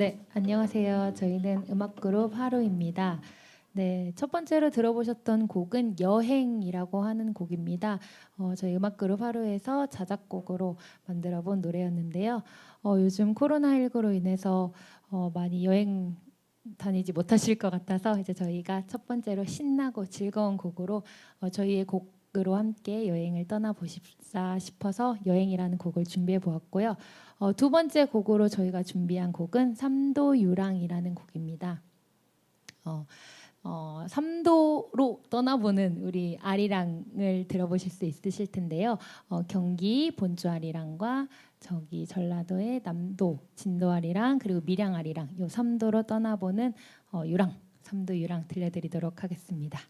네, 안녕하세요. 저희는 음악 그룹 하루입니다. 네, 첫 번째로 들어보셨던 곡은 여행이라고 하는 곡입니다. 어, 저희 음악 그룹 하루에서 자작곡으로 만들어 본 노래였는데요. 어, 요즘 코로나19로 인해서 어, 많이 여행 다니지 못하실 것 같아서 이제 저희가 첫 번째로 신나고 즐거운 곡으로 어, 저희의 곡 으로 함께 여행을 떠나 보십사 싶어서 여행이라는 곡을 준비해 보았고요. 어, 두 번째 곡으로 저희가 준비한 곡은 삼도 유랑이라는 곡입니다. 어, 어, 삼도로 떠나보는 우리 아리랑을 들어보실 수 있으실 텐데요. 어, 경기 본주 아리랑과 저기 전라도의 남도 진도 아리랑 그리고 밀양 아리랑 요 삼도로 떠나보는 어, 유랑 삼도 유랑 들려드리도록 하겠습니다.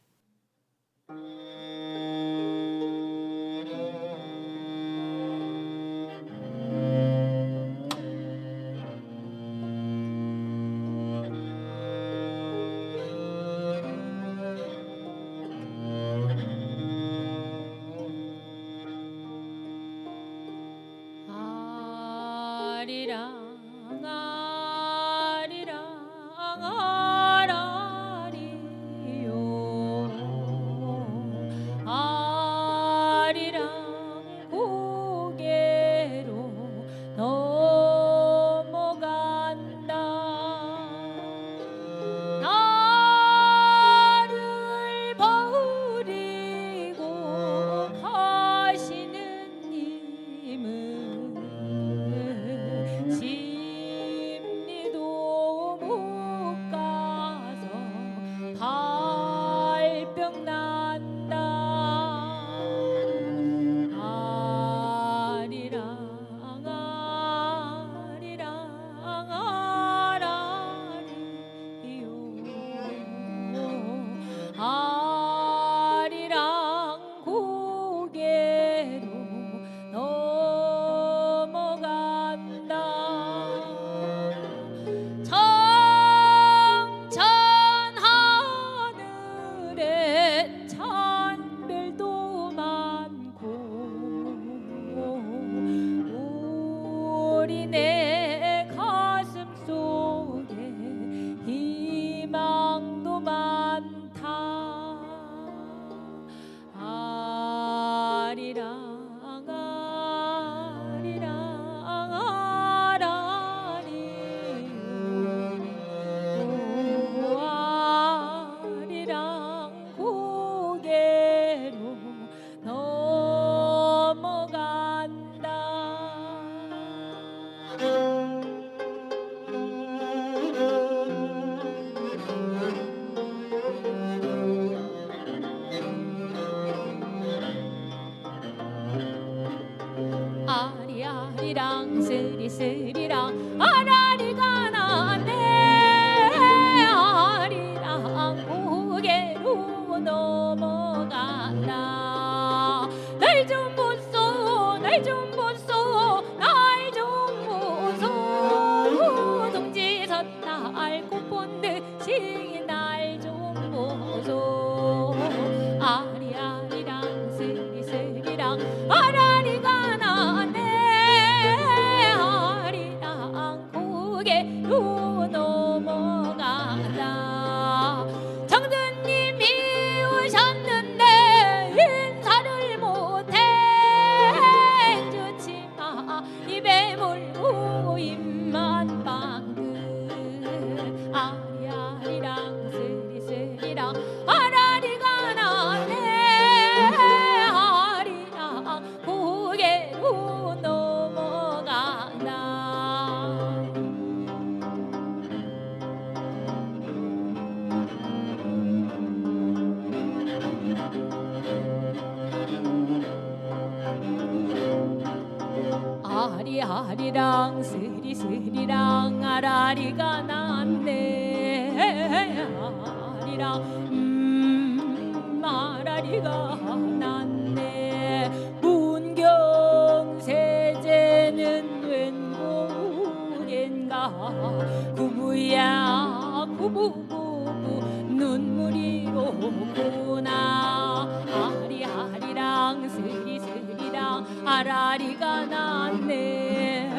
구부구부 눈물이 오구나. 아리아리랑 스리스리랑 아라리가 났네.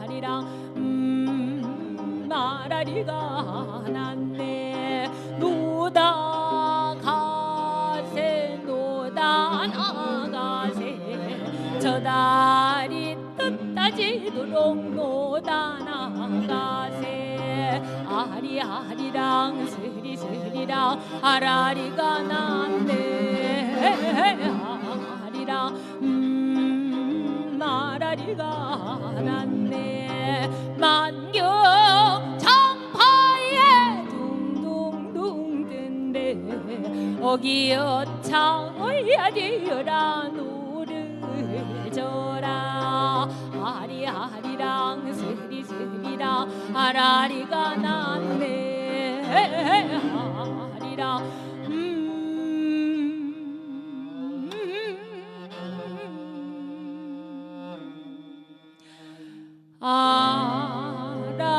아리랑 음 말아리가 났네. 노다 가세 노다 나가세. 저 다리 뜻따지도록 노다 나가세 아리 아리랑 스리스리랑 아라리가 났네. 아리랑 음 마라리가 났네. 만경 장파에 둥둥둥 뜬데 어기여 창어야 되어라 노 아리아리랑 스리스리랑 아라리가 났네. 아리랑 음.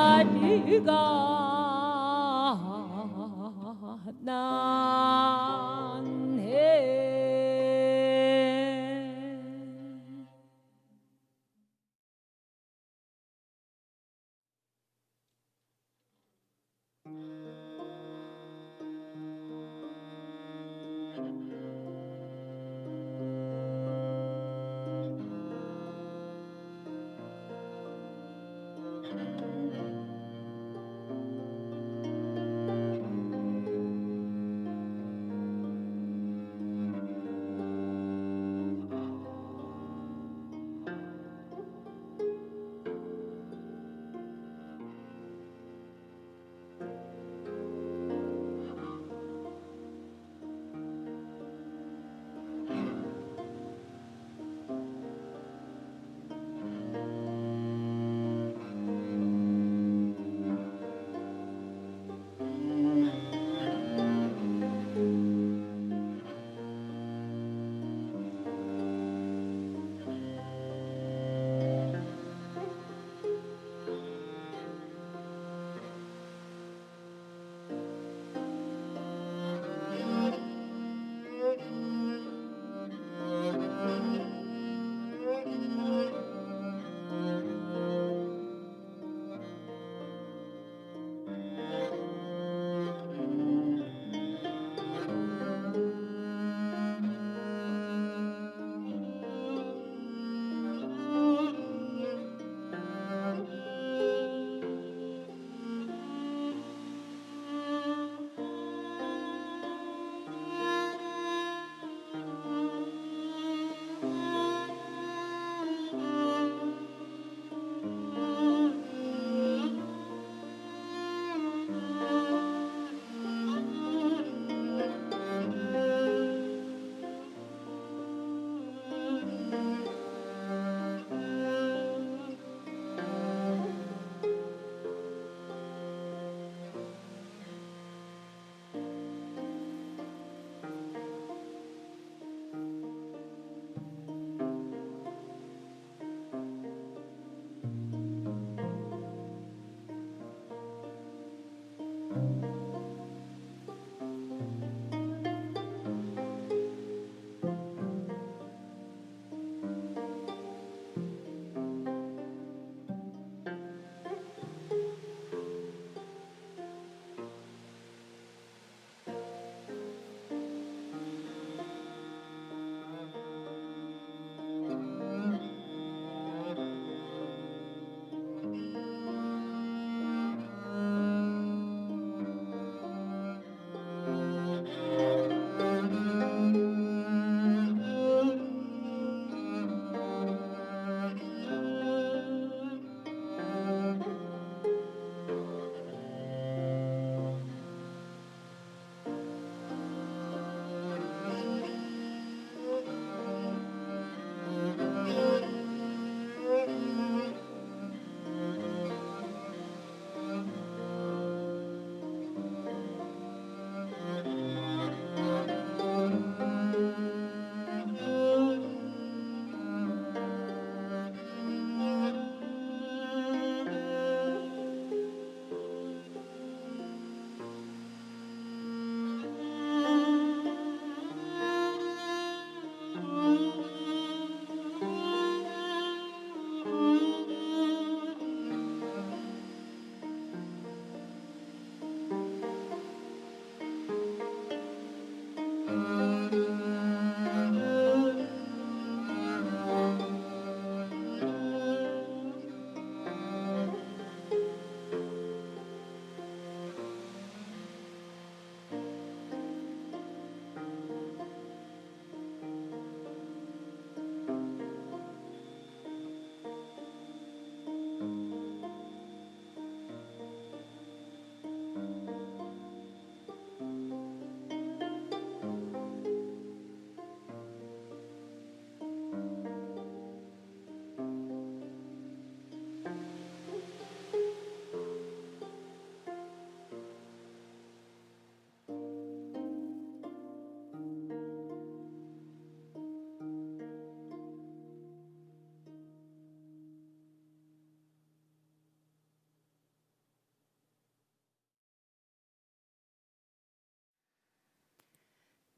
아라리가 난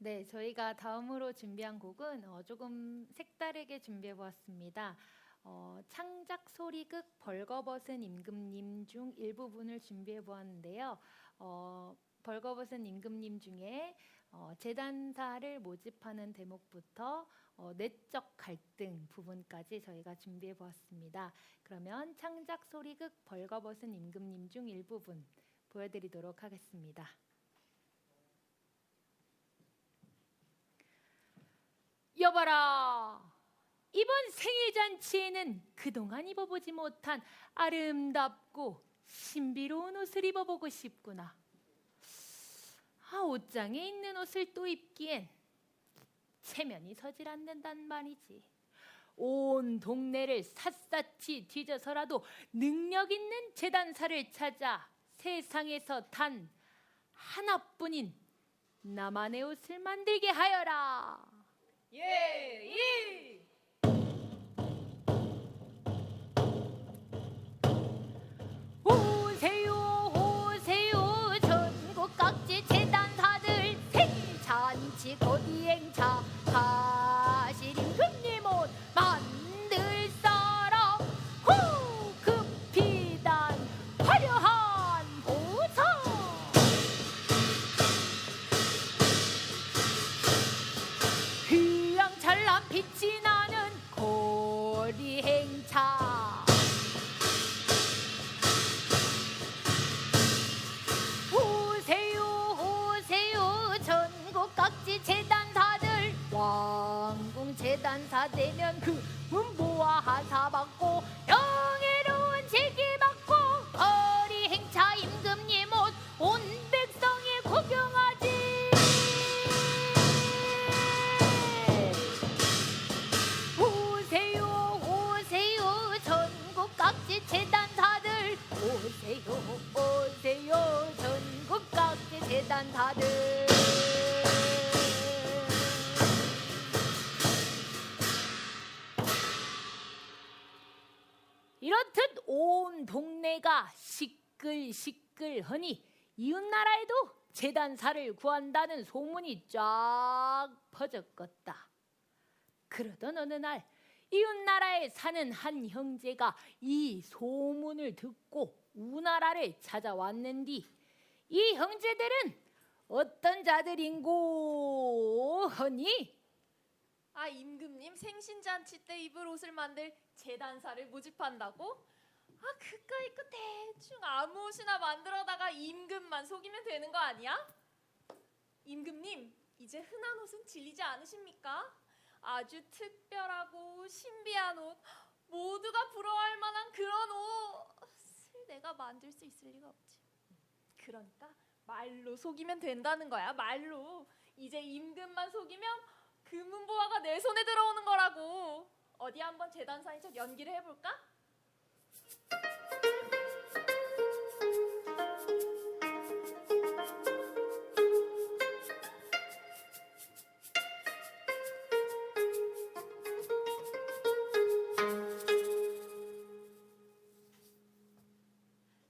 네, 저희가 다음으로 준비한 곡은 어, 조금 색다르게 준비해 보았습니다. 어, 창작 소리극 벌거벗은 임금님 중 일부분을 준비해 보았는데요. 어, 벌거벗은 임금님 중에 어, 재단사를 모집하는 대목부터 어, 내적 갈등 부분까지 저희가 준비해 보았습니다. 그러면 창작 소리극 벌거벗은 임금님 중 일부분 보여드리도록 하겠습니다. 여봐라. 이번 생일 잔치에는 그동안 입어보지 못한 아름답고 신비로운 옷을 입어보고 싶구나. 아, 옷장에 있는 옷을 또 입기엔 체면이 서질 않는단 말이지. 온 동네를 샅샅이 뒤져서라도 능력 있는 재단사를 찾아 세상에서 단 하나뿐인 나만의 옷을 만들게 하여라. 예, 예. 오세요 오세요 전국 각지 재단사들 생잔치 고디행 이렇듯 온 동네가 시끌시끌하니 이웃나라에도 재단사를 구한다는 소문이 쫙 퍼졌겠다. 그러던 어느 날 이웃나라에 사는 한 형제가 이 소문을 듣고 우나라를 찾아왔는디 이 형제들은 어떤 자들인고 하니 아 임금님 생신잔치 때 입을 옷을 만들 재단사를 모집한다고? 아 그까이 거 대충 아무 옷이나 만들어다가 임금만 속이면 되는 거 아니야? 임금님 이제 흔한 옷은 질리지 않으십니까? 아주 특별하고 신비한 옷 모두가 부러워할 만한 그런 옷을 내가 만들 수 있을 리가 없지 그러니까 말로 속이면 된다는 거야 말로 이제 임금만 속이면 금은보화가 내 손에 들어오는 거라고. 어디 한번 재단사인 척 연기를 해볼까?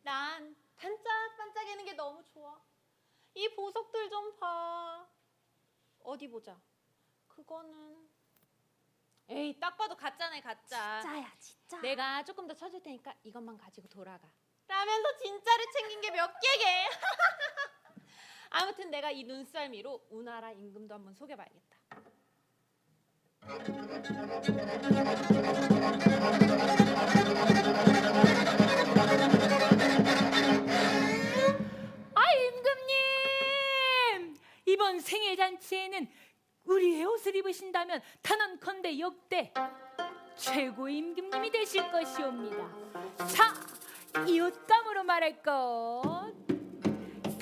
난 반짝반짝이는 게 너무 좋아. 이 보석들 좀 봐. 어디 보자. 그거는 에이 딱 봐도 가짜네 가짜. 진짜야 진짜. 내가 조금 더 쳐줄 테니까 이것만 가지고 돌아가. 라면서 진짜를 챙긴 게 몇 개게. 아무튼 내가 이 눈썰미로 우나라 임금도 한번 속여봐야겠다 역대 최고의 임금님이 되실 것이옵니다. 자, 이 옷감으로 말할 것.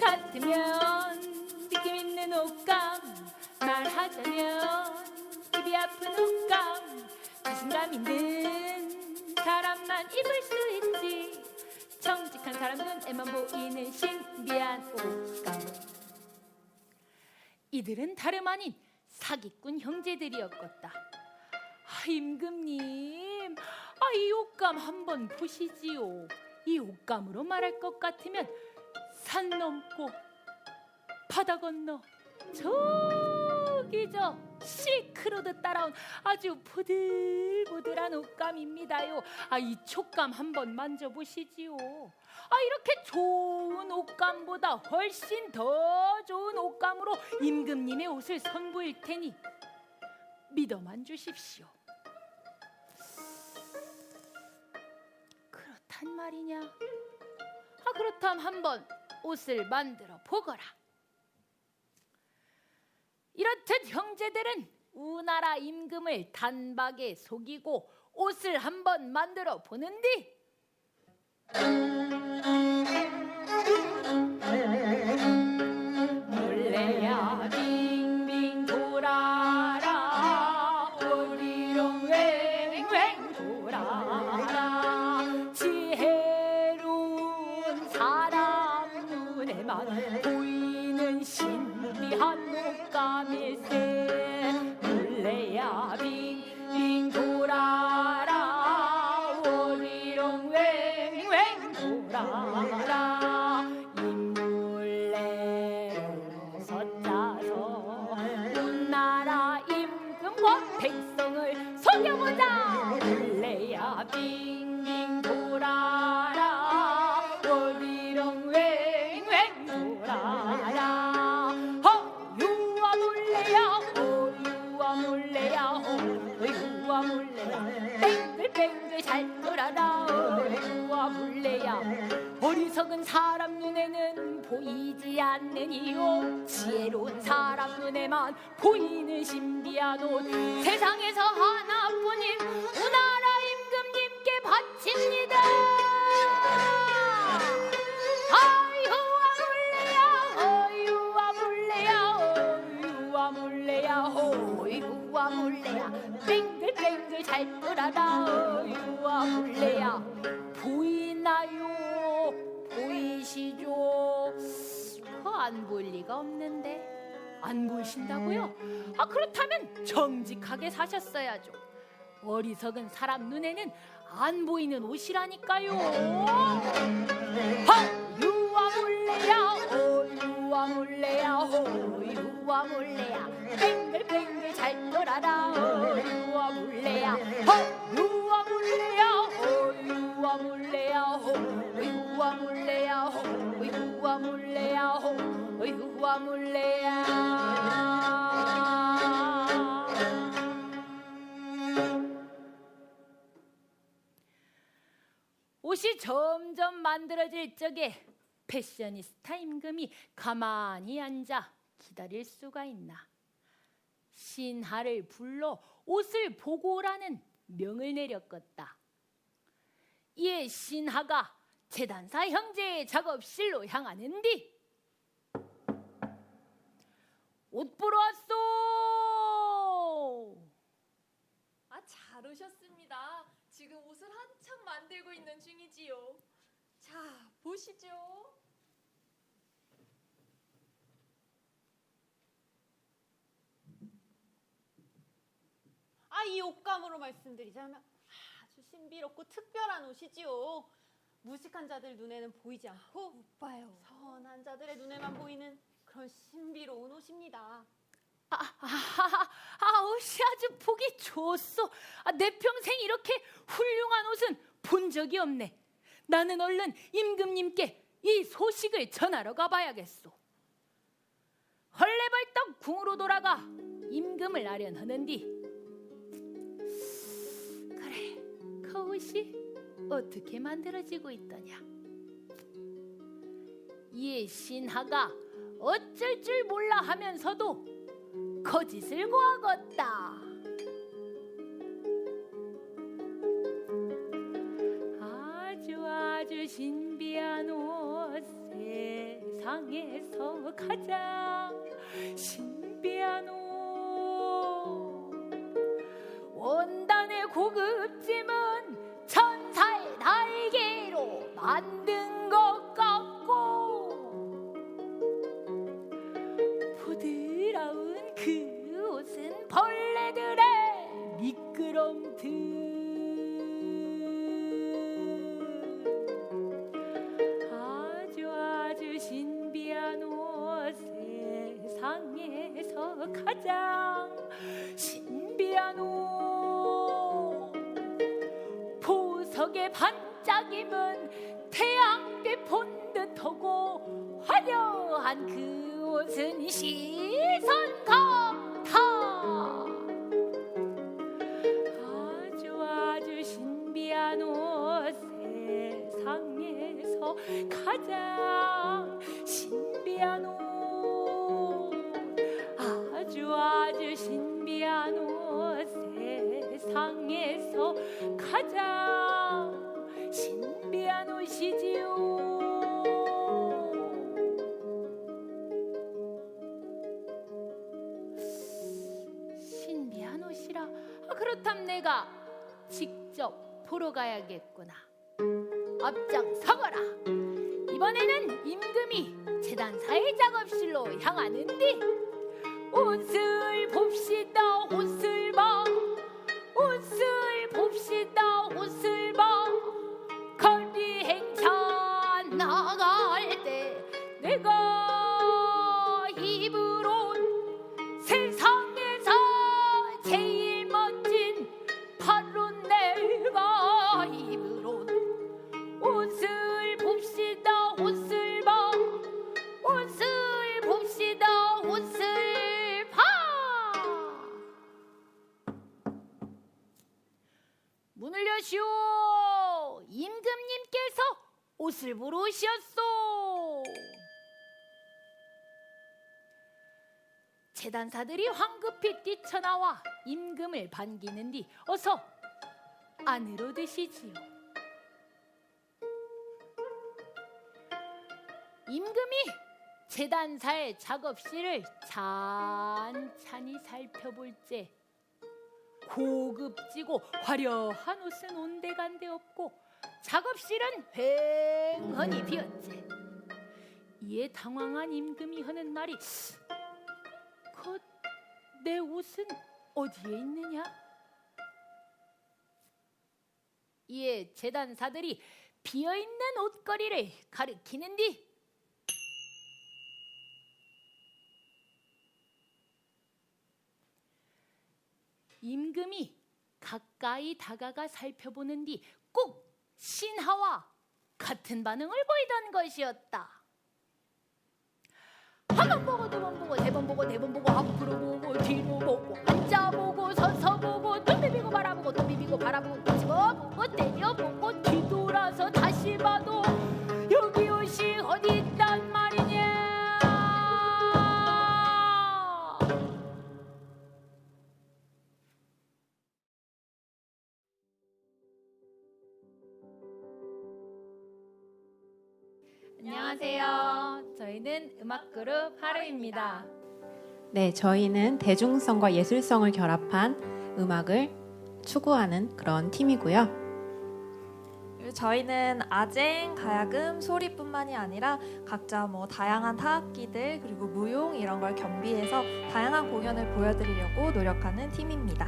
같으면 느낌 있는 옷감 말하자면 입이 아픈 옷감 자신감 있는 사람만 입을 수 있지. 정직한 사람 눈에만 보이는 신비한 옷감. 이들은 다름 아닌 사기꾼 형제들이었겠다. 아, 임금님 아, 이 옷감 한번 보시지요 이 옷감으로 말할 것 같으면 산 넘고 바다 건너 저 저기 저 실크로드 따라온 아주 보들보들한 옷감입니다요. 아 이 촉감 한번 만져보시지요. 아 이렇게 좋은 옷감보다 훨씬 더 좋은 옷감으로 임금님의 옷을 선보일 테니 믿어만 주십시오. 단 말이냐? 아 그렇담 한번 옷을 만들어 보거라. 이렇듯 형제들은 우나라 임금을 단박에 속이고 옷을 한번 만들어 보는디 눈에는 보이지 않는 이옷 지혜로운 사람 눈에만 보이는 신비한 옷. 세상에서 하나뿐인 우나라 임금님께 바칩니다. 아이후와 몰래야 어이후와 몰래야 어이후와 몰래야 어이후와 몰래야. 뱅글뱅글 잘 돌아라 어이후와 몰래야. 보이나요 보이시죠? 안 보일 리가 없는데. 안 보이신다고요? 아 그렇다면 정직하게 사셨어야죠. 어리석은 사람 눈에는 안 보이는 옷이라니까요. 허유와 몰래야 어유와 몰래야 허유와 몰래야. 뱅글뱅글 잘 돌아라 점점 만들어질 적에 패셔니스타 임금이 가만히 앉아 기다릴 수가 있나. 신하를 불러 옷을 보고 오라는 명을 내렸겠다. 이에 신하가 재단사 형제의 작업실로 향하는디 옷 보러 왔소. 아, 잘 오셨습니다. 지금 옷을 한창 만들고 있는 중이지요. 자, 보시죠. 아, 이 옷감으로 말씀드리자면 아주 신비롭고 특별한 옷이지요. 무식한 자들 눈에는 보이지 않고 오빠요. 선한 자들의 눈에만 보이는 그런 신비로운 옷입니다. 아, 아, 아, 옷이 아주 보기 좋소. 아, 내 평생 이렇게 훌륭한 옷은 본 적이 없네. 나는 얼른 임금님께 이 소식을 전하러 가봐야겠소. 헐레벌떡 궁으로 돌아가 임금을 아련하는디. 그래, 그 옷이 어떻게 만들어지고 있더냐? 이에 신하가 어쩔 줄 몰라 하면서도 거짓을 고하겠다. 아주 아주 신비한 옷 세상에서 가장 신비한 옷 원단의 고급짐은 천사의 날개로 만든 가장 신비한 옷. 보석의 반짝임은 태양빛 본 듯하고 화려한 그 옷은 시선 강 보러 가야겠구나. 앞장 서거라. 이번에는 임금이 재단사의 작업실로 향하는데 옷을 봅시다 재단사들이 황급히 뛰쳐나와 임금을 반기는 뒤 어서 안으로 드시지요. 임금이 재단사의 작업실을 찬찬히 살펴볼 때 고급지고 화려한 옷은 온데간데 없고 작업실은 휑하니 비었지. 이에 당황한 임금이 하는 말이 그 내 옷은 어디에 있느냐? 이에 재단사들이 비어 있는 옷걸이를 가리키는 뒤 임금이 가까이 다가가 살펴보는 뒤 꼭 신하와 같은 반응을 보이던 것이었다. 한 번 보고 두 번 보고 세 번 보고 네 번 보고 앞으 하루입니다. 네, 저희는 대중성과 예술성을 결합한 음악을 추구하는 그런 팀이고요. 그리고 저희는 아쟁, 가야금, 소리뿐만이 아니라 각자 뭐 다양한 타악기들 그리고 무용 이런 걸 겸비해서 다양한 공연을 보여드리려고 노력하는 팀입니다.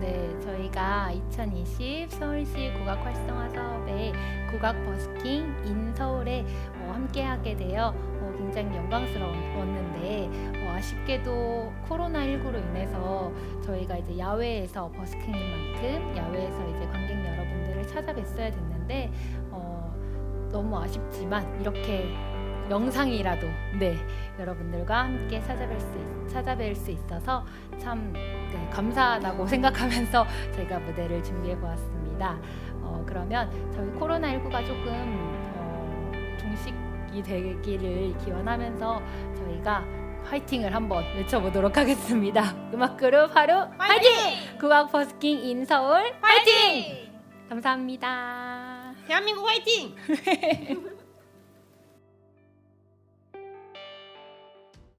네, 저희가 2020 서울시 국악 활성화 사업 에 국악 버스킹 인 서울에 어, 함께하게 되어 어, 굉장히 영광스러웠는데 어, 아쉽게도 코로나19로 인해서 저희가 이제 야외에서 버스킹인 만큼 야외에서 이제 관객 여러분들을 찾아뵀어야 됐는데 어, 너무 아쉽지만 이렇게 영상이라도 네 여러분들과 함께 찾아뵐 수 있, 찾아뵐 수 있어서 참 네, 감사하다고 생각하면서 저희가 무대를 준비해 보았습니다. 어, 그러면 저희 코로나19가 조금 어, 종식이 되기를 기원하면서 저희가 화이팅을 한번 외쳐보도록 하겠습니다. 음악 그룹 하루 화이팅! 국악 버스킹 인 서울 화이팅! 감사합니다. 대한민국 화이팅!